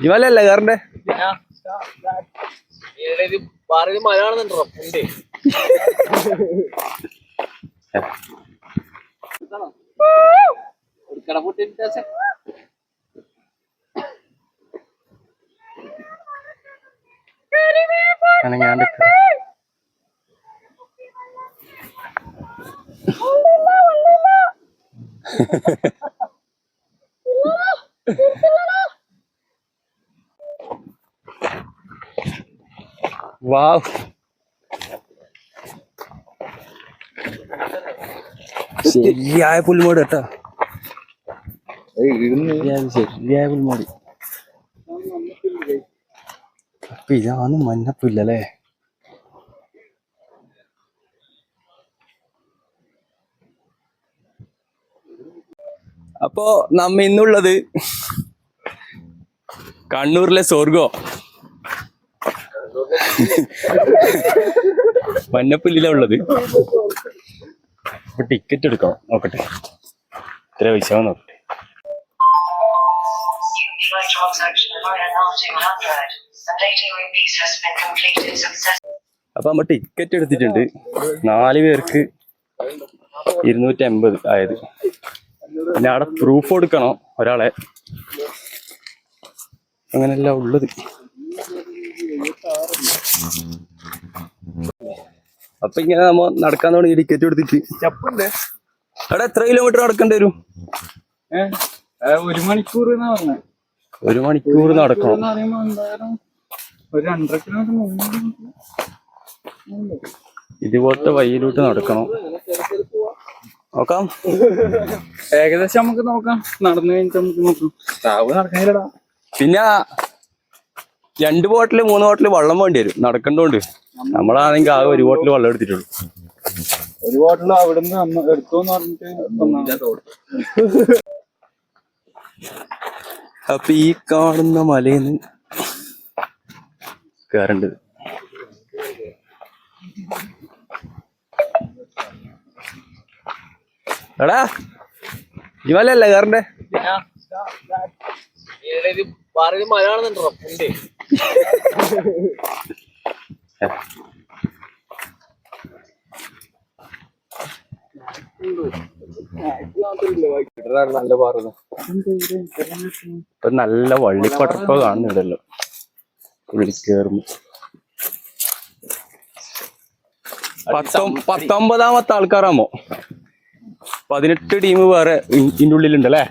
ഇവലല്ലേ കയറണ്ടേ പാറയിൽ മഴ കാണുന്നുണ്ടോ ഉണ്ട് വാവ്. ശരിയായ പുൽമോട് കേട്ടോ. ശരിയായ പുൽമോട്. അപ്പൊ ഇതാണ് മഞ്ഞപ്പുല്ലല്ലേ? അപ്പോ നമ്മ ഇന്നുള്ളത് കണ്ണൂരിലെ സ്വർഗോ മഞ്ഞപ്പുല്ലിലാ ഉള്ളത്. അപ്പൊ ടിക്കറ്റ് എടുക്കണം. നോക്കട്ടെ. ഇത്ര പൈസ നോക്കട്ടെ Flight transaction via R200 and 80 rupees has been completed successfully. അപ്പൊ നമ്മ ടിക്കറ്റ് എടുത്തിട്ടുണ്ട്. നാല് പേർക്ക് ഇരുന്നൂറ്റി അമ്പത് ആയത്. പിന്നെ അവിടെ പ്രൂഫ് കൊടുക്കണം ഒരാളെ. അങ്ങനെയല്ല ഉള്ളത്. അപ്പൊ ഇങ്ങനെ നമ്മ നടക്കാൻ തുടങ്ങി ടിക്കറ്റ് എടുത്തിട്ട്. ചപ്പുണ്ട്. അവിടെ എത്ര കിലോമീറ്റർ നടക്കേണ്ടി വരും? ഒരു മണിക്കൂർ ഒരു മണിക്കൂർ നടക്കണം. ഒരു രണ്ടര കിലോമീറ്റർ മുന്നേ ഇതുപോലത്തെ വഴിയിലോട്ട് നടക്കണം. നോക്കാം. ഏകദേശം നമുക്ക് നോക്കാം. നടന്നു കഴിഞ്ഞിട്ട് നമുക്ക് നോക്കാം. താവ് നടക്കാനില്ലടാ. പിന്നെ രണ്ട് ബോട്ടിൽ മൂന്ന് ബോട്ടിൽ വെള്ളം വേണ്ടി വരും. നടക്കണ്ടോണ്ട്. നമ്മളാണെങ്കിൽ ആകെ ഒരു ബോട്ടിൽ വെള്ളം എടുത്തിട്ടുള്ളൂ. ഒരു ബോട്ടിൽ അവിടുന്ന് പറഞ്ഞിട്ട്. അപ്പൊ ഈ കാണുന്ന മലയിൽ നിന്ന് കയറേണ്ടത് എടാ ഈ മലയല്ലേ കയറണ്ടേ നല്ല പാറുന്നു ഇപ്പൊ നല്ല വള്ളിപ്പടർപ്പ കാണുന്നുണ്ടല്ലോ ഉള്ളിൽ പത്തൊമ്പതാമത്തെ ആൾക്കാരാമോ? പതിനെട്ട് ടീം വേറെ ഇതിന്റെ ഉള്ളിലുണ്ട് അല്ലേ?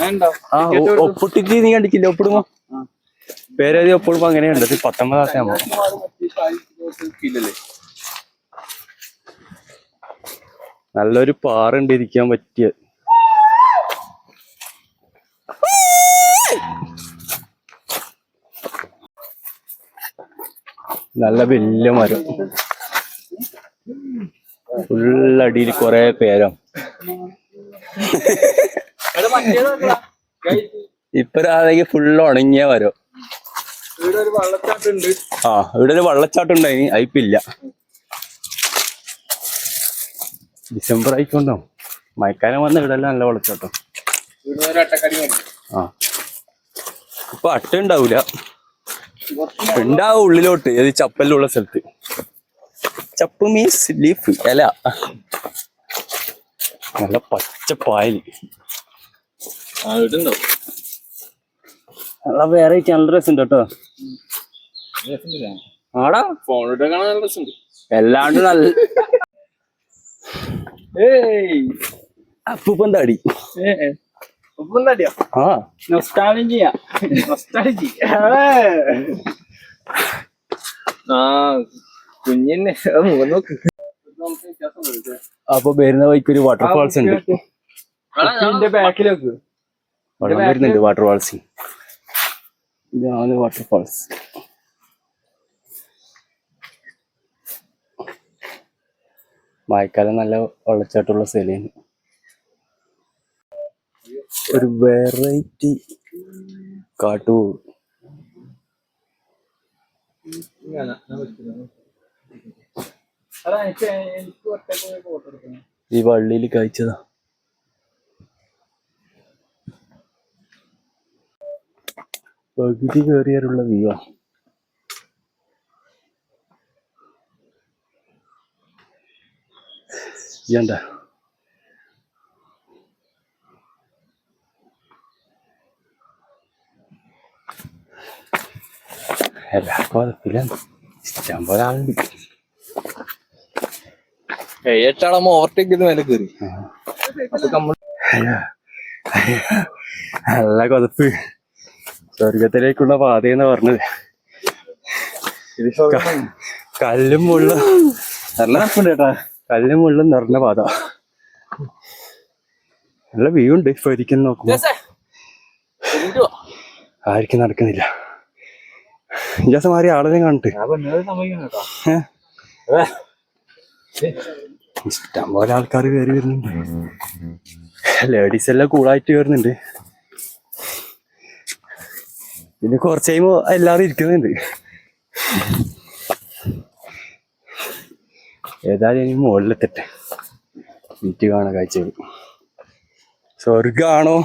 വേണ്ടോ. ആ ഒപ്പിട്ടിട്ട് നീ കണ്ടിട്ടില്ല? ഒപ്പിടുമ്പോ? പേരേതി എപ്പോഴും അങ്ങനെയുണ്ട്. പത്തൊമ്പതാം പത്തൊമ്പതാമത്തെ ആകുമ്പോ ഇല്ലല്ലേ നല്ലൊരു പാറുണ്ട് ഇരിക്കാൻ പറ്റിയ. നല്ല വലിയ മരം. ഫുള്ളടിയിൽ കൊറേ പേരം. ഇപ്പൊ രാതെങ്കിൽ ഫുള്ള് ഉണങ്ങിയ മരം. ആ ഇവിടെ ഒരു വള്ളച്ചാട്ടം ഉണ്ടായി അയപ്പില്ല ഡിസംബർ ആയിക്കൊണ്ടോ? മഴക്കാലം വന്ന ഇവിടെ എല്ലാം നല്ല വെള്ളച്ചാട്ടം ആ. ഇപ്പൊ അട്ട ഉണ്ടാവൂല. ഉണ്ടാവും ഉള്ളിലോട്ട്. ഏത് ചപ്പലിലുള്ള സ്ഥലത്ത്. ചപ്പ് മീൻസ് ലീഫ് ഇല. നല്ല പച്ച ഇടുണ്ടോ നല്ല വേറെ നല്ല രസം കേട്ടോ. ആടാ. ഫോണിട്ട് കാണാൻ നല്ല രസമുണ്ട്. എല്ലാണ്ട് നല്ല ഏയ്. അപ്പൂപ്പൻ താടി തടിയോ ആ. മുഖം നോക്ക്. അപ്പൊ വരുന്ന വഴിക്ക് ഒരു വാട്ടർഫാൾസ് ഉണ്ട് വെള്ളം വരുന്നുണ്ട് വാട്ടർഫാൾസ് ഇതാണ് വാട്ടർഫാൾസ് മഴക്കാലം നല്ല വെള്ളച്ചാട്ടമുള്ള സ്ഥലമാണ് ഒരു വെറൈറ്റി കാട്ടു ഈ വള്ളിയിൽ കഴിച്ചതാ. പകുതി കയറിയാലുള്ള വ്യൂ ഇയണ്ട എല്ലാവർക്കും അതപ്പില്ല ഇഷ്ടം പോലെ ആളുണ്ട് എട്ടാളമ്മ ഓവർടേക്ക് ചെയ്ത് മേലെ കയറി നല്ല കൊതപ്പ് സ്വർഗത്തിലേക്കുള്ള പാതയെന്ന് പറഞ്ഞത് കല്ലും മുള്ളും നല്ല നടപ്പുണ്ട് ചേട്ടാ കല്ലും മുള്ളും നിറഞ്ഞ പാത. നല്ല വ്യൂ ഉണ്ട്. ഇപ്പൊ ഇരിക്കും നോക്കുമ്പോ. ആർക്കും നടക്കുന്നില്ല. ഇജാസം മാറി ആളെ കണ്ടിട്ട്. ഇഷ്ടം പോലെ ആൾക്കാർ കയറി വരുന്നുണ്ട്. ലേഡീസ് എല്ലാം കൂളായിട്ട് വരുന്നുണ്ട്. പിന്നെ കുറച്ച് കഴിയുമ്പോ എല്ലാരും ഇരിക്കുന്നുണ്ട്. ഏതായാലും ഇനി മുകളിലെത്തട്ടെ വീട്ടിൽ കാണാൻ കാഴ്ചകൾ സ്വർഗാണോ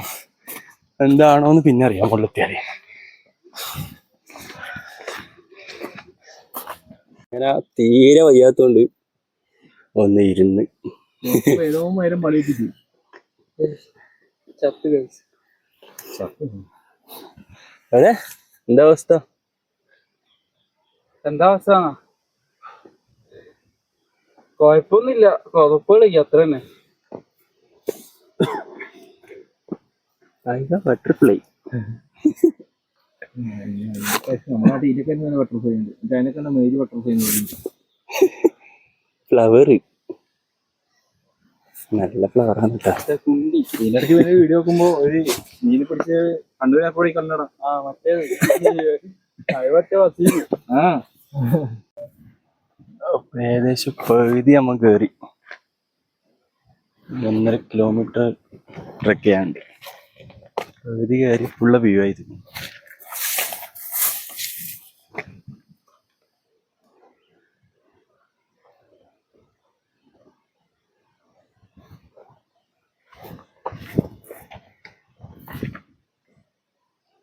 എന്താണോ എന്ന് പിന്നെ അറിയാം മുകളിലെത്തിയാൽ. അങ്ങനെ തീരെ വയ്യാത്തോണ്ട് ഒന്ന് ഇരുന്ന്. അതെ? എന്താ അവസ്ഥ? എന്താ അവസ്ഥ? കൊഴപ്പൊന്നുമില്ല. കുഴപ്പമില്ല അത്ര തന്നെ. ബട്ടർഫ്ലൈ നമ്മുടെ നാട്ടിലൊക്കെ ബട്ടർഫ്ലൈ ഉണ്ട് അതിനൊക്കെ മേജ് ബട്ടർഫ്ലൈ ഫ്ലവർ നല്ല ഫ്ലവർ ആണ് കുണ്ടി പിന്നെ വീഡിയോ നോക്കുമ്പോ ഒരു മീനെ പിടിച്ച് കണ്ടുപോയി കല്ലട ആ മറ്റേ ആ. ഏകദേശം പകുതി നമ്മൾ കയറി ഒന്നര കിലോമീറ്റർ ട്രക്ക് ചെയ്യാണ്ട് പകുതി കയറി ഫുള്ള് വ്യൂ ആയി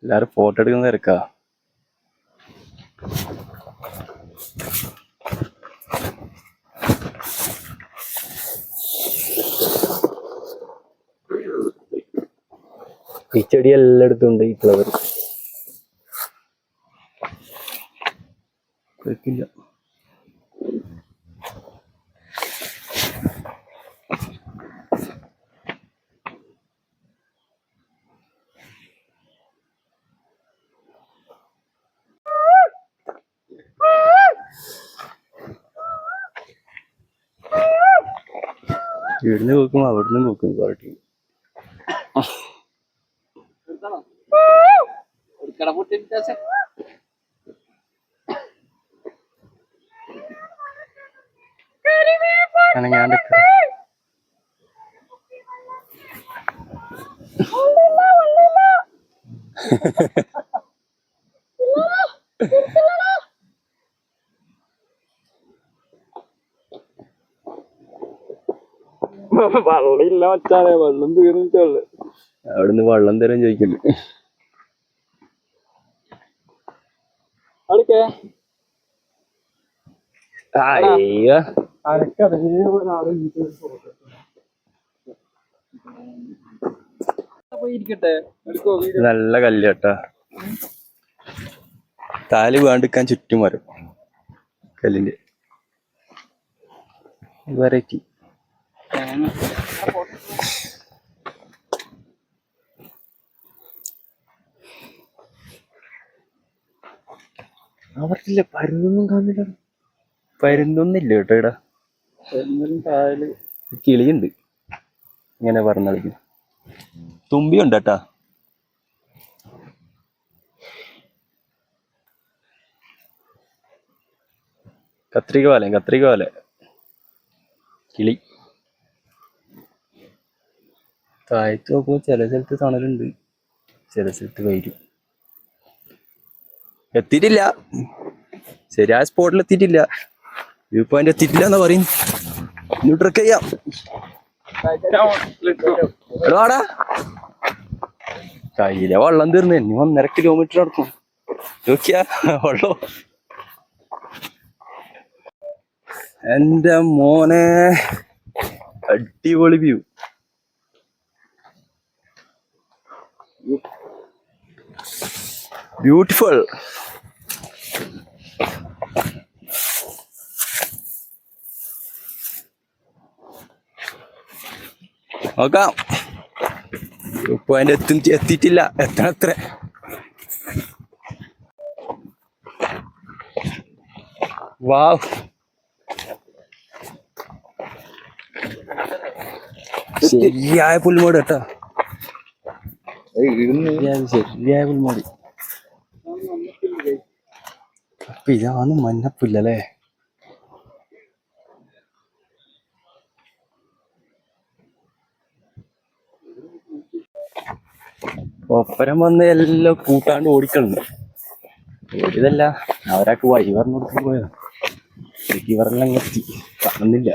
എല്ലാരും ഫോട്ടോ എടുക്കുന്ന തിരക്കാ? ഈ ചെടി എല്ലായിടത്തും ഉണ്ട് ഈ ഫ്ലവർ ഇവിടുന്ന് നോക്കുമ്പോ അവിടുന്ന് നോക്കുന്നു പാർട്ടി അനങ്ങാണ്ട് വള്ളില്ല മച്ചാനെ വെള്ളം തീർന്നിട്ടുള്ളു അവിടുന്ന് വെള്ളം തരാൻ ചോദിക്കുന്നു. അടുക്കേ അയ്യോ നല്ല കല്ലേട്ടാ താലി വേണ്ടിക്കാൻ ചുറ്റും വരും. കല്ലിന്റെ വെറൈറ്റി അവർക്കില്ല പരുന്നൊന്നും കാണുന്നില്ല പരുന്നൊന്നില്ല കേട്ടോ ഇടാ താഴെ കിളിയുണ്ട്. ഇങ്ങനെ പറഞ്ഞു കളിക്കും തുമ്പിയുണ്ട് കേട്ടാ. കത്രിക വല കത്രിക വല കിളി. താഴത്ത് നോക്കുമ്പോ ചില സ്ഥലത്ത് തണലുണ്ട്. ചില സ്ഥലത്ത് വൈരും. എത്തിയിട്ടില്ല. ശരിയായ സ്പോട്ടിൽ എത്തിയിട്ടില്ല. വ്യൂ പോയിന്റ് എത്തിയിട്ടില്ല എന്നാ പറയും ഇനി ട്രക്ക് ചെയ്യാം. എടാ വാടാ. കയ്യിലെ വെള്ളം തീർന്നു. ഇനി ഒന്നര കിലോമീറ്റർ നടക്കും. നോക്കിയാ വെള്ളം. എന്റെ മോനെ. അടിപൊളി വ്യൂ ബ്യൂട്ടിഫുൾ നോക്കാം. ഇപ്പൊ അതിന്റെ എത്തും എത്തിയിട്ടില്ല. എത്ര എത്ര വാവ് ശരിയായ പുൽമോട് കേട്ടോ. ശരിയായ പുൽമോടി പുൽമോട്. അപ്പൊ ഇതാണ് മഞ്ഞപ്പുല്ലല്ലേ? ഒപ്പരം വന്ന് എല്ലാം കൂട്ടാണ്ട് ഓടിക്കണ്ട് ഓടിയതല്ല അവരാക്ക് വഴി പറഞ്ഞു കൊടുക്കാൻ പോയതാ. എനിക്ക് ഇവരെല്ലാം എത്തി. കാണുന്നില്ല.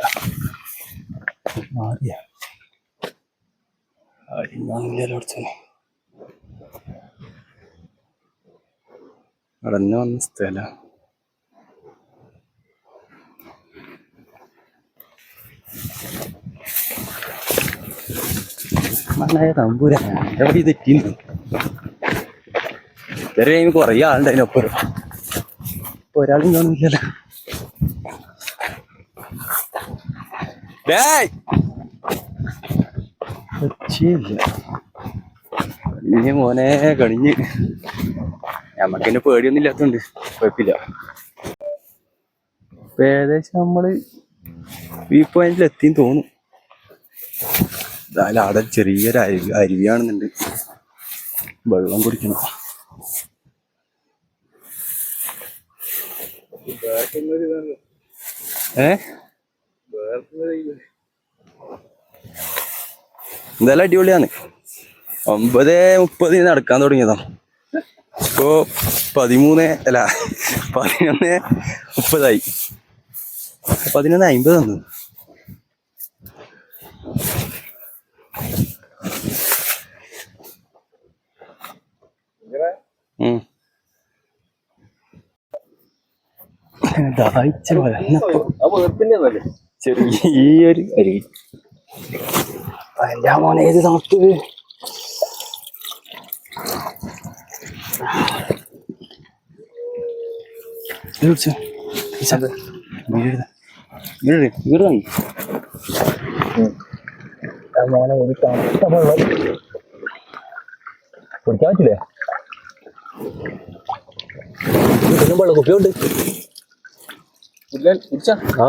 മാറിയാ ആരും കാണില്ലല്ലോ അടഞ്ഞു വന്ന സ്ഥല. മണ്ണായ തമ്പൂര എവിടെ തെറ്റിന്ന് ഇത്തരം ടൈം കൊറേ ആളുണ്ട് ഇപ്പൊ ഒരാളും കാണുന്നില്ലല്ലോ മോനെ കണിഞ്ഞ് നമ്മക്കെന്നെ പേടിയൊന്നും ഇല്ലാത്തോണ്ട് കുഴപ്പമില്ല ഇപ്പൊ ഏകദേശം നമ്മൾ വ്യൂ പോയിന്റിൽ എത്തിന്ന് തോന്നും എന്തായാലും അവിടെ ചെറിയൊരു അരുവി അരുവിയാണെന്നുണ്ട്. വെള്ളം കുടിക്കണം. ഏ? എന്തായാലും അടിപൊളിയാണ്. ഒമ്പത് മുപ്പതിന് നടക്കാൻ തുടങ്ങിയതാ. ഇപ്പോ പതിമൂന്ന് അല്ല പതിനൊന്ന് മുപ്പതായി. പതിനൊന്ന് അമ്പത് തന്നു ചെറിയ ഈ വന്നപ്പോ ചെറിയൊരു അതിന്റെ മോനെ ഏത് തണുത്തത് ഇത് പിടിച്ചോ. പിടിച്ചോ. വീട് വീട് വീട് വാങ്ങി മോനെ എനിക്ക് തണുത്ത വെള്ളം കുടിക്കാൻ പറ്റില്ലേ? വെള്ളം കുപ്പിയുണ്ട്. ആ.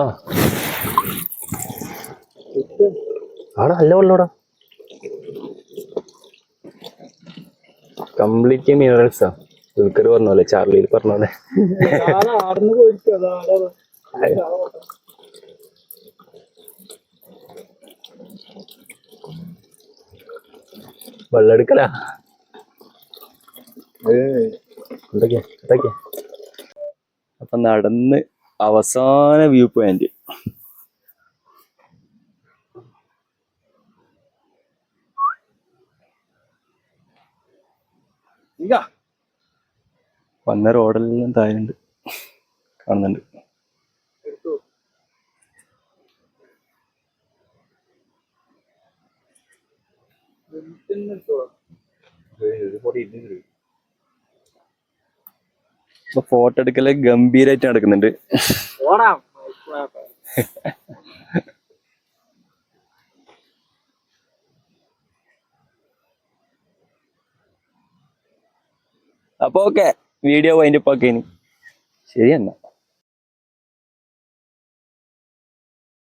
ആടാ നല്ല വെള്ളോടാ. കംപ്ലീറ്റ് മിനറൽസാ ദുൽഖർ പറഞ്ഞ പോലെ ചാർലിയിൽ പറഞ്ഞ പോലെ വെള്ളം എടുക്കലാ? എന്തൊക്കെയാ? എന്തൊക്കെയാ? അപ്പൊ നടന്ന് അവസാന വ്യൂ പോയിന്റ് ഇല്ല വന്ന റോഡെല്ലാം തായുണ്ട് കാണുന്നുണ്ട്. ഇപ്പൊ ഫോട്ടോ എടുക്കൽ ഗംഭീരായിട്ട് നടക്കുന്നുണ്ട്. അപ്പൊ ഓക്കെ വീഡിയോ വൈൻഡപ്പ് ആക്കിനി. ശരി എന്നാ.